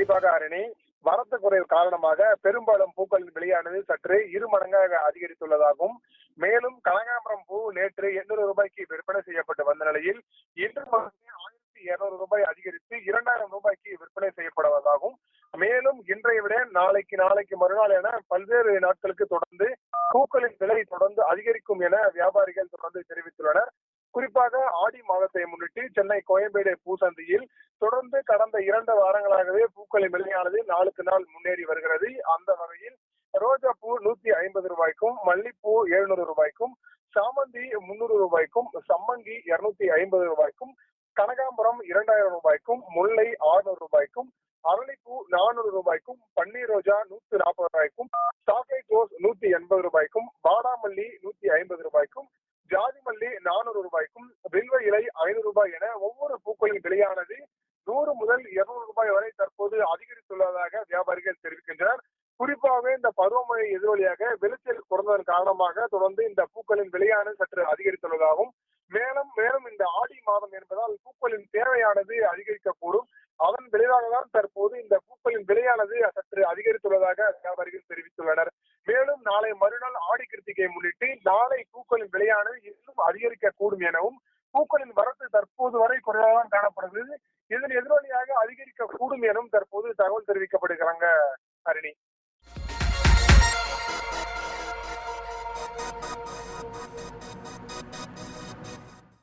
கண்டிப்பாக அரணி வரத்து குறைவு காரணமாக பெரும்பாலும் பூக்களின் விலையானது சற்று இரு மடங்காக அதிகரித்துள்ளதாகவும் மேலும் கனகாம்பரம் பூ நேற்று எண்ணூறு ரூபாய்க்கு விற்பனை செய்யப்பட்டு வந்த நிலையில் இன்று ஆயிரத்தி இருநூறு ரூபாய் அதிகரித்து இரண்டாயிரம் ரூபாய்க்கு விற்பனை செய்யப்படுவதாகவும் மேலும் இன்றைய விட நாளைக்கு நாளைக்கு மறுநாள் என பல்வேறு நாட்களுக்கு தொடர்ந்து பூக்களின் விலை தொடர்ந்து அதிகரிக்கும் என வியாபாரிகள் தொடர்ந்து தெரிவித்துள்ளனர். குறிப்பாக ஆடி மாதத்தை முன்னிட்டு சென்னை கோயம்பேடு பூசந்தியில் தொடர்ந்து கடந்த இரண்டு வாரங்களாகவே பூக்களின் விலையானது நாளுக்கு நாள் முன்னேறி வருகிறது. அந்த வகையில் ரோஜா பூ நூத்தி ஐம்பது ரூபாய்க்கும் மல்லிப்பூ எழுநூறு ரூபாய்க்கும் சாமந்தி முன்னூறு ரூபாய்க்கும் சம்மங்கி இருநூத்தி ஐம்பது ரூபாய்க்கும் கனகாம்பரம் இரண்டாயிரம் ரூபாய்க்கும் முல்லை ஆறுநூறு ரூபாய்க்கும் அரளிப்பூ நானூறு ரூபாய்க்கும் பன்னீர் ரோஜா நூத்தி நாற்பது ரூபாய்க்கும் சாக்லேட் ரோஸ் நூத்தி எண்பது ரூபாய்க்கும் பாடாமல்லி நூத்தி ஐம்பது ரூபாய்க்கும் ஜாதி நானூறு ரூபாய்க்கும் வில்வ இலை ஐநூறு ரூபாய் என ஒவ்வொரு பூக்களின் விலையானது நூறு முதல் இருநூறு ரூபாய் வரை தற்போது அதிகரித்துள்ளதாக வியாபாரிகள் தெரிவிக்கின்றனர். குறிப்பாக இந்த பருவமழை எதிரொலியாக வெளிச்சல் குறைந்ததன் காரணமாக தொடர்ந்து இந்த பூக்களின் விலையானது சற்று அதிகரித்துள்ளதாகவும் மேலும் மேலும் இந்த ஆடி மாதம் என்பதால் பூக்களின் தேவையானது அதிகரிக்கக்கூடும். அதன் விளைவாக தான் தற்போது இந்த பூக்களின் விலையானது சற்று அதிகரித்துள்ளதாக வியாபாரி தெரிவித்துள்ளனர் மேலும் நாளை மறுநாள் ஆடி கிருத்திகை முன்னிட்டு நாளை பூக்களின் விலையானது இன்னும் அதிகரிக்கக்கூடும் எனவும் பூக்களின் வரத்து தற்போது வரை குறைவாக காணப்படுகிறது. இதன் எதிரொலியாக அதிகரிக்க கூடும் எனவும் தற்போது தகவல் தெரிவிக்கப்படுகிறாங்க ஹரிணி